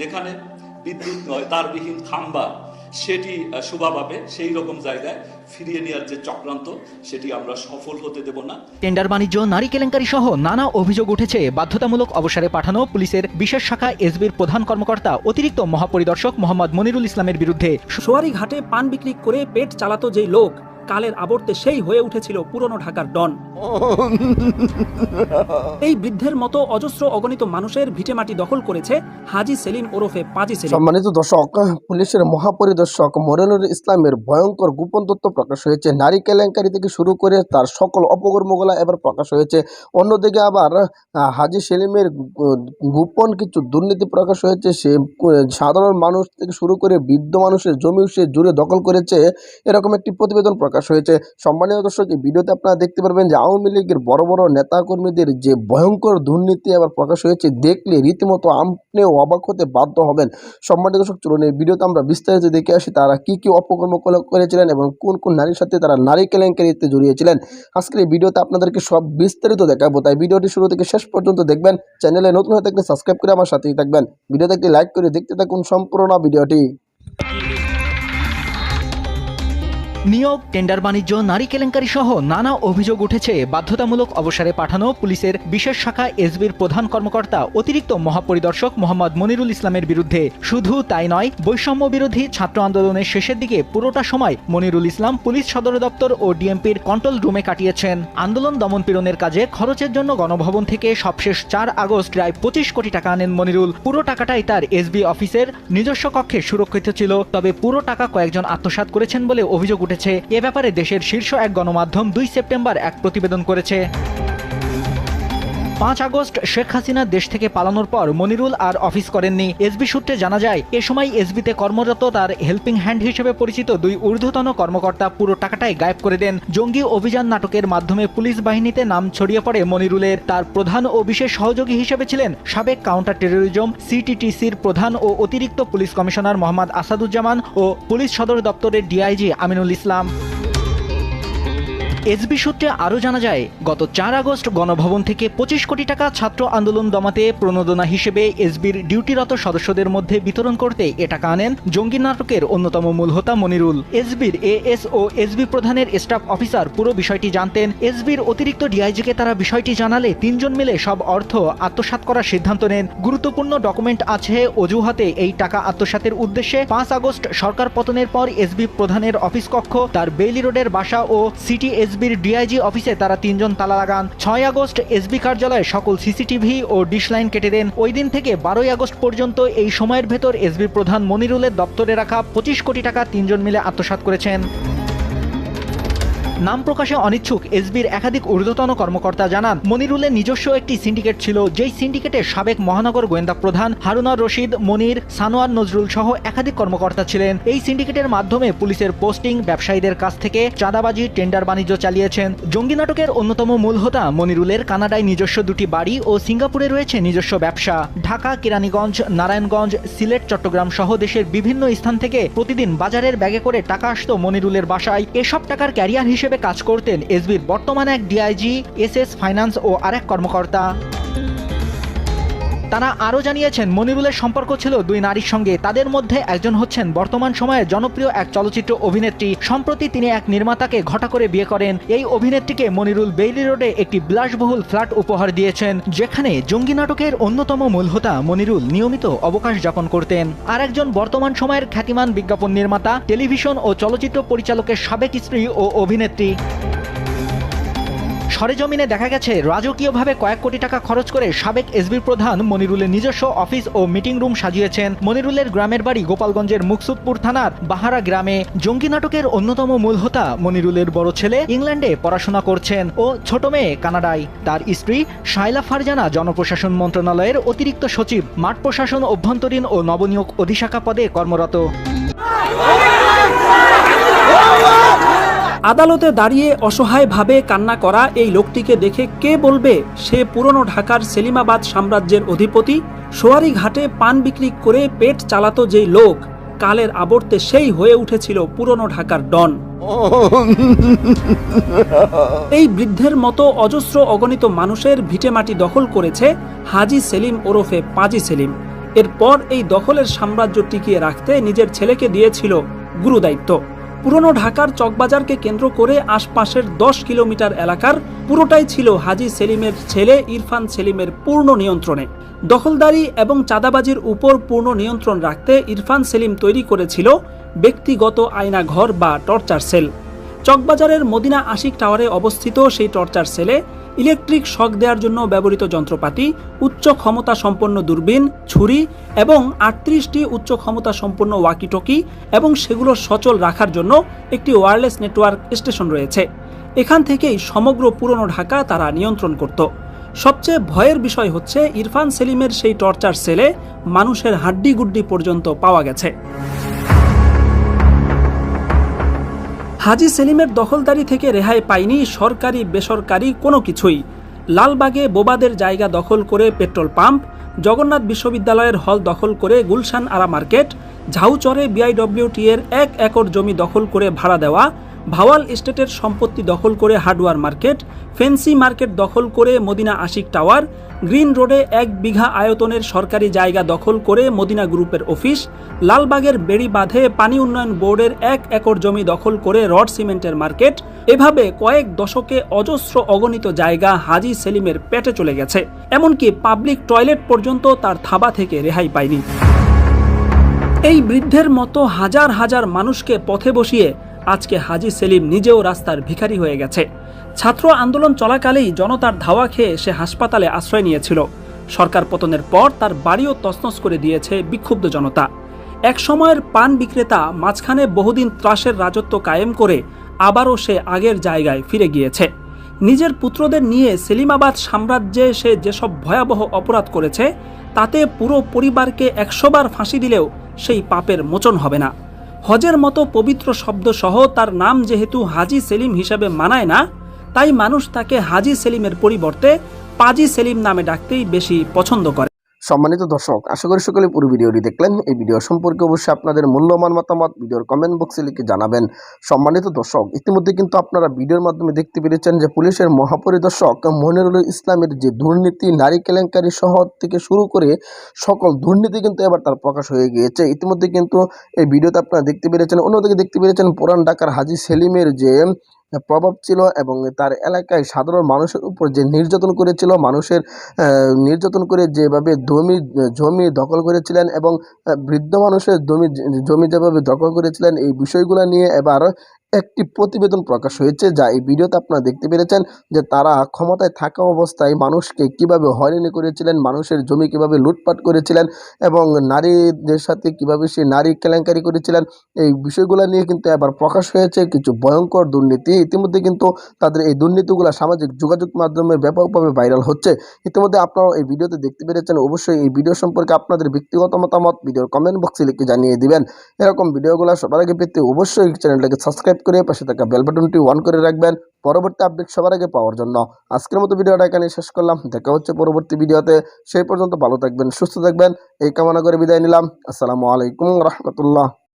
যেখানে বিদ্যুৎ নয় তারবিহীন খাম্বা সেটি শোভা পাবে সেই রকম জায়গায় ফিরিয়ে নেওয়ার যে চক্রান্ত সেটি আমরা সফল হতে দেব না। টেন্ডার বাণিজ্য নারী কেলেঙ্কারি সহ নানা অভিযোগ উঠেছে। বাধ্যতামূলক অবসরে পাঠানো পুলিশের বিশেষ শাখা এসবির প্রধান কর্মকর্তা অতিরিক্ত মহাপরিদর্শক মোহাম্মদ মনিরুল ইসলামের বিরুদ্ধে। সোয়ারি ঘাটে পান বিক্রি করে পেট চালাতো যেই লোক কালের আবর্তে সেই হয়ে উঠেছিল পুরনো ঢাকার ডন। এই বৃদ্ধের মতো অজস্র অগণিত মানুষের ভিটেমাটি দখল করেছে হাজি সেলিম ওরফে পাজি সেলিম। সম্মানিত দর্শক, পুলিশের মহাপরিদর্শক মোরেনুল ইসলামের ভয়ঙ্কর গোপন তথ্য প্রকাশ হয়েছে। নারী কেলেঙ্কারি থেকে শুরু করে তার সকল অপকর্মগুলা এবার প্রকাশ হয়েছে। অন্যদিকে আবার হাজি সেলিমের গোপন কিছু দুর্নীতি প্রকাশ হয়েছে। সে, সাধারণ মানুষ থেকে শুরু করে বৃদ্ধ মানুষের জমি সে জুড়ে দখল করেছে। এরকম একটি প্রতিবেদন প্রকাশ হয়েছে। সম্মানীয় দর্শক, এই ভিডিওতে আপনারা দেখতে পারবেন যে আওয়ামী লীগের বড় বড় নেতাকর্মীদের যে ভয়ঙ্কর দুর্নীতি আবার প্রকাশ হয়েছে, দেখলে রীতিমতো আপনিও অবাক হতে বাধ্য হবেন। সম্মানিত দর্শক, চলুন এই ভিডিওতে আমরা বিস্তারিত দেখে আসি, তারা কি কি অপকর্ম করেছিলেন এবং কোন কোন নারীর সাথে তারা নারী কেলেঙ্কারিতে জড়িয়েছিলেন। আজকের এই ভিডিওতে আপনাদেরকে সব বিস্তারিত দেখাবো, তাই ভিডিওটি শুরু থেকে শেষ পর্যন্ত দেখবেন। চ্যানেলে নতুন হয়ে থাকলে সাবস্ক্রাইব করে আমার সাথেই থাকবেন। ভিডিওতে একটি লাইক করে দেখতে থাকুন সম্পূর্ণ ভিডিওটি। নিয়োগ, টেন্ডার বাণিজ্য, নারী কেলেঙ্কারি সহ নানা অভিযোগ উঠেছে। বাধ্যতামূলক অবসরে পাঠানো পুলিশের বিশেষ শাখা এসবির প্রধান কর্মকর্তা অতিরিক্ত মহাপরিদর্শক মোহাম্মদ মনিরুল ইসলামের বিরুদ্ধে। শুধু তাই নয়, বৈষম্য বিরোধী ছাত্র আন্দোলনের শেষের দিকে পুরোটা সময় মনিরুল ইসলাম পুলিশ সদর দপ্তর ও ডিএমপির কন্ট্রোল রুমে কাটিয়েছেন। আন্দোলন দমন পীড়নের কাজে খরচের জন্য গণভবন থেকে সবশেষ চার আগস্ট প্রায় পঁচিশ কোটি টাকা আনেন মনিরুল। পুরো টাকাটাই তার এসবি অফিসের নিজস্ব কক্ষে সুরক্ষিত ছিল, তবে পুরো টাকা কয়েকজন আত্মসাৎ করেছেন বলে অভিযোগ উঠেছে। এ ব্যাপারে দেশের শীর্ষ এক গণমাধ্যম দুই সেপ্টেম্বর এক প্রতিবেদন করেছে। পাঁচ আগস্ট শেখ হাসিনা দেশ থেকে পালানোর পর মনিরুল আর অফিস করেননি। এসবি সূত্রে জানা যায়, এ সময় এসবিতে কর্মরত তার হেল্পিং হ্যান্ড হিসেবে পরিচিত দুই ঊর্ধ্বতন কর্মকর্তা পুরো টাকাটাই গায়েব করে দেন। জঙ্গি অভিযান নাটকের মাধ্যমে পুলিশ বাহিনীতে নাম ছড়িয়ে পড়ে মনিরুলের। তার প্রধান ও বিশেষ সহযোগী হিসেবে ছিলেন সাবেক কাউন্টার টেরোরিজম, সিটিটিসির প্রধান ও অতিরিক্ত পুলিশ কমিশনার মোহাম্মদ আসাদুজ্জামান ও পুলিশ সদর দপ্তরের ডিআইজি আমিনুল ইসলাম। এসবি সূত্রে আরও জানা যায়, গত চার আগস্ট গণভবন থেকে পঁচিশ কোটি টাকা ছাত্র আন্দোলন দমাতে প্রণোদনা হিসেবে এসবির ডিউটিরত সদস্যদের মধ্যে বিতরণ করতে এ টাকা আনেন জঙ্গি নাটকের অন্যতম মূল হোতা মনিরুল। এসবির এএস ও এসবি প্রধানের স্টাফ অফিসার পুরো বিষয়টি জানতেন। এসবির অতিরিক্ত ডিআইজিকে তারা বিষয়টি জানালে তিনজন মিলে সব অর্থ আত্মসাৎ করার সিদ্ধান্ত নেন। গুরুত্বপূর্ণ ডকুমেন্ট আছে অজুহাতে এই টাকা আত্মসাতের উদ্দেশ্যে পাঁচ আগস্ট সরকার পতনের পর এসবি প্রধানের অফিস কক্ষ, তার বেইলি রোডের বাসা ও সিটি এসবির ডিআইজি অফিসে তারা তিনজন তালা লাগান। ছয় আগস্ট এসবি কার্যালয়ে সকল সিসিটিভি ও ডিশ লাইন কেটে দেন। ওই দিন থেকে বারোই আগস্ট পর্যন্ত এই সময়ের ভেতর এসবি প্রধান মনিরুলের দপ্তরে রাখা পঁচিশ কোটি টাকা তিনজন মিলে আত্মসাত করেছেন। নাম প্রকাশে অনিচ্ছুক এসবির একাধিক ঊর্ধ্বতন কর্মকর্তা জানান, মনিরুলের নিজস্ব একটি সিন্ডিকেট ছিল, যেই সিন্ডিকেটের সাবেক মহানগর গোয়েন্দা প্রধান হারুনার রশিদ, মনির, সানোয়ার নজরুল সহ একাধিক কর্মকর্তা ছিলেন। এই সিন্ডিকেটের মাধ্যমে পুলিশের পোস্টিং, ব্যবসায়ীদের কাছ থেকে চাঁদাবাজি, টেন্ডার বাণিজ্য চালিয়েছেন। জঙ্গি নাটকের অন্যতম মূল হোতা মনিরুলের কানাডায় নিজস্ব দুটি বাড়ি ও সিঙ্গাপুরে রয়েছে নিজস্ব ব্যবসা। ঢাকা, কেরানীগঞ্জ, নারায়ণগঞ্জ, সিলেট, চট্টগ্রাম সহ দেশের বিভিন্ন স্থান থেকে প্রতিদিন বাজারের ব্যাগে করে টাকা আসত মনিরুলের বাসায়। এসব টাকার ক্যারিয়ার হিসেবে কাজ করতেন এসবির বর্তমানে এক ডিআইজি এস এস ফাইন্যান্স ও আরেক কর্মকর্তা। তারা আরও জানিয়েছেন মনিরুলের সম্পর্ক ছিল দুই নারীর সঙ্গে। তাদের মধ্যে একজন হচ্ছেন বর্তমান সময়ে জনপ্রিয় এক চলচ্চিত্র অভিনেত্রী। সম্প্রতি তিনি এক নির্মাতাকে ঘটা করে বিয়ে করেন। এই অভিনেত্রীকে মনিরুল বেইলি রোডে একটি বিলাসবহুল ফ্ল্যাট উপহার দিয়েছেন, যেখানে জঙ্গি নাটকের অন্যতম মূল হোতা মনিরুল নিয়মিত অবকাশ যাপন করতেন। আর একজন বর্তমান সময়ের খ্যাতিমান বিজ্ঞাপন নির্মাতা, টেলিভিশন ও চলচ্চিত্র পরিচালকের সাবেক স্ত্রী ও অভিনেত্রী। সরেজমিনে দেখা গেছে, রাজকীয়ভাবে কয়েক কোটি টাকা খরচ করে সাবেক এসবি প্রধান মনিরুলের নিজস্ব অফিস ও মিটিং রুম সাজিয়েছেন। মনিরুলের গ্রামের বাড়ি গোপালগঞ্জের মুকসুদপুর থানার বাহারা গ্রামে। জঙ্গি নাটকের অন্যতম মূল হোতা মনিরুলের বড় ছেলে ইংল্যান্ডে পড়াশোনা করছেন ও ছোট মেয়ে কানাডায়। তার স্ত্রী শাইলা ফারজানা জনপ্রশাসন মন্ত্রণালয়ের অতিরিক্ত সচিব। মাঠ প্রশাসন অভ্যন্তরীণ ও নবনিয়োগ অধিশাখা পদে কর্মরত। আদালতে দাঁড়িয়ে অসহায়ভাবে কান্না করা এই লোকটিকে দেখে কে বলবে সে পুরনো ঢাকার সেলিমাবাদ সাম্রাজ্যের অধিপতি? সোয়ারি ঘাটে পান বিক্রি করে পেট চালাতো যেই লোক, কালের আবর্তে সেই হয়ে উঠেছিল পুরনো ঢাকার ডন। এই বৃদ্ধের মতো অজস্র অগণিত মানুষের ভিটেমাটি দখল করেছে হাজি সেলিম ওরফে পাজি সেলিম। এরপর এই দখলের সাম্রাজ্য টিকিয়ে রাখতে নিজের ছেলেকে দিয়েছিল গুরুদায়িত্ব। পুরনো ঢাকার চকবাজারকে কেন্দ্র করে আশপাশের দশ কিলোমিটার এলাকার পুরোটাই ছিল হাজি সেলিমের ছেলে ইরফান সেলিমের পূর্ণ নিয়ন্ত্রণে। দখলদারি এবং চাঁদাবাজির উপর পূর্ণ নিয়ন্ত্রণ রাখতে ইরফান সেলিম তৈরি করেছিল ব্যক্তিগত আয়নাঘর বা টর্চার সেল। চকবাজারের মদিনা আশিক টাওয়ারে অবস্থিত সেই টর্চার সেলে ইলেকট্রিক শক দেওয়ার জন্য ব্যবহৃত যন্ত্রপাতি, উচ্চ ক্ষমতা সম্পন্ন দূরবীন, ছুরি এবং আটত্রিশটি উচ্চ ক্ষমতা সম্পন্ন ওয়াকিটকি এবং সেগুলো সচল রাখার জন্য একটি ওয়্যারলেস নেটওয়ার্ক স্টেশন রয়েছে। এখান থেকেই সমগ্র পুরনো ঢাকা তারা নিয়ন্ত্রণ করত। সবচেয়ে ভয়ের বিষয় হচ্ছে, ইরফান সেলিমের সেই টর্চার সেলে মানুষের হাড্ডিগুড্ডি পর্যন্ত পাওয়া গেছে। হাজি সেলিমের দখলদারি থেকে রেহাই পায়নি সরকারি, বেসরকারি কোনো কিছুই। লালবাগে বোবাদের জায়গা দখল করে পেট্রোল পাম্প, জগন্নাথ বিশ্ববিদ্যালয়ের হল দখল করে গুলশান আরা মার্কেট, ঝাউচরে বিআইডব্লিউটি এর এক একর জমি দখল করে ভাড়া দেওয়া ভাওয়াল এস্টেটের সম্পত্তি দখল করে হার্ডওয়ার মার্কেট, ফেন্সি মার্কেট দখল করে মদিনা আশিক টাওয়ার, গ্রিন রোডে এক বিঘা আয়তনের সরকারি জায়গা দখল করে মদিনা গ্রুপের অফিস, লালবাগের বেড়ি বাঁধে পানি উন্নয়ন বোর্ডের এক একর জমি দখল করে রড সিমেন্টের মার্কেট। এভাবে কয়েক দশকে অজস্র অগণিত জায়গা হাজি সেলিমের পেটে চলে গেছে। এমনকি পাবলিক টয়লেট পর্যন্ত তার থাবা থেকে রেহাই পায়নি। এই বৃদ্ধের মতো হাজার হাজার মানুষকে পথে বসিয়ে আজকে হাজি সেলিম নিজেও রাস্তার ভিখারি হয়ে গেছে। ছাত্র আন্দোলন চলাকালেই জনতার ধাওয়া খেয়ে সে হাসপাতালে আশ্রয় নিয়েছিল। সরকার পতনের পর তার বাড়িও তছনছ করে দিয়েছে বিক্ষুব্ধ জনতা। এক সময়ের পান বিক্রেতা মাঝখানে বহুদিন ত্রাসের রাজত্ব কায়েম করে আবারও সে আগের জায়গায় ফিরে গিয়েছে। নিজের পুত্রদের নিয়ে সেলিমাবাদ সাম্রাজ্যে সে যেসব ভয়াবহ অপরাধ করেছে, তাতে পুরো পরিবারকে একশোবার ফাঁসি দিলেও সেই পাপের মোচন হবে না। হজের মতো পবিত্র শব্দ সহ তার নাম যেহেতু হাজি সেলিম হিসাবে মানায় না, তাই মানুষ তাকে হাজি সেলিমের পরিবর্তে পাজি সেলিম নামে ডাকতেই বেশি পছন্দ করে। সম্মানিত দর্শক, আশা করি সকলে পুরো ভিডিওটি দেখলেন। এই ভিডিও সম্পর্কে অবশ্যই আপনাদের মূল্যবান মতামত ভিডিওর কমেন্ট বক্সে লিখে জানাবেন। সম্মানিত দর্শক, ইতিমধ্যে কিন্তু আপনারা ভিডিওর মাধ্যমে দেখতে পেরেছেন যে পুলিশের মহাপরিদর্শক মনিরুল ইসলামের যে দুর্নীতি, নারী কেলেঙ্কারি সহ থেকে শুরু করে সকল দুর্নীতি কিন্তু এবার তার প্রকাশ হয়ে গিয়েছে। ইতিমধ্যে কিন্তু এই ভিডিওতে আপনারা দেখতে পেরেছেন, অন্যদিকে দেখতে পেরেছেন পুরান ঢাকার হাজি সেলিমের যে প্রভাব ছিল এবং তার এলাকায় সাধারণ মানুষের উপর যে নির্যাতন করেছিল, মানুষের নির্যাতন করে যেভাবে জমি জমি দখল করেছিলেন এবং বৃদ্ধ মানুষের জমি জমি যেভাবে দখল করেছিলেন, এই বিষয়গুলো নিয়ে এবার একটি প্রতিবেদন প্রকাশ হয়েছে, যা এই ভিডিওতে আপনারা দেখতে পেরেছেন যে তারা ক্ষমতায় থাকা অবস্থায় মানুষকে কীভাবে হয়রানি করেছিলেন, মানুষের জমি কীভাবে লুটপাট করেছিলেন এবং নারীদের সাথে কীভাবে সে নারী কেলেঙ্কারি করেছিলেন, এই বিষয়গুলো নিয়ে কিন্তু এবার প্রকাশ হয়েছে। কিছু ভয়ঙ্কর দুর্নীতি ইতিমধ্যে কিন্তু তাদের এই দুর্নীতিগুলো সামাজিক যোগাযোগ মাধ্যমে ব্যাপকভাবে ভাইরাল হচ্ছে। ইতিমধ্যে আপনারাও এই ভিডিওতে দেখতে পেরেছেন, অবশ্যই এই ভিডিও সম্পর্কে আপনাদের ব্যক্তিগত মতামত ভিডিওর কমেন্ট বক্সে লিখে জানিয়ে দিবেন। এরকম ভিডিওগুলো সবার আগে পেতে অবশ্যই চ্যানেলটাকে সাবস্ক্রাইব করে পাশে থাকা বেল বাটনটি অন করে রাখবেন। পরবর্তী আপডেট সবার আগে পাওয়ার জন্য আজকের মতো ভিডিওটা এখানে শেষ করলাম। দেখা হচ্ছে পরবর্তী ভিডিওতে। সেই পর্যন্ত ভালো থাকবেন, সুস্থ থাকবেন। এই কামনা করে বিদায় নিলাম। আসসালামু আলাইকুম রহমতুল্লাহ।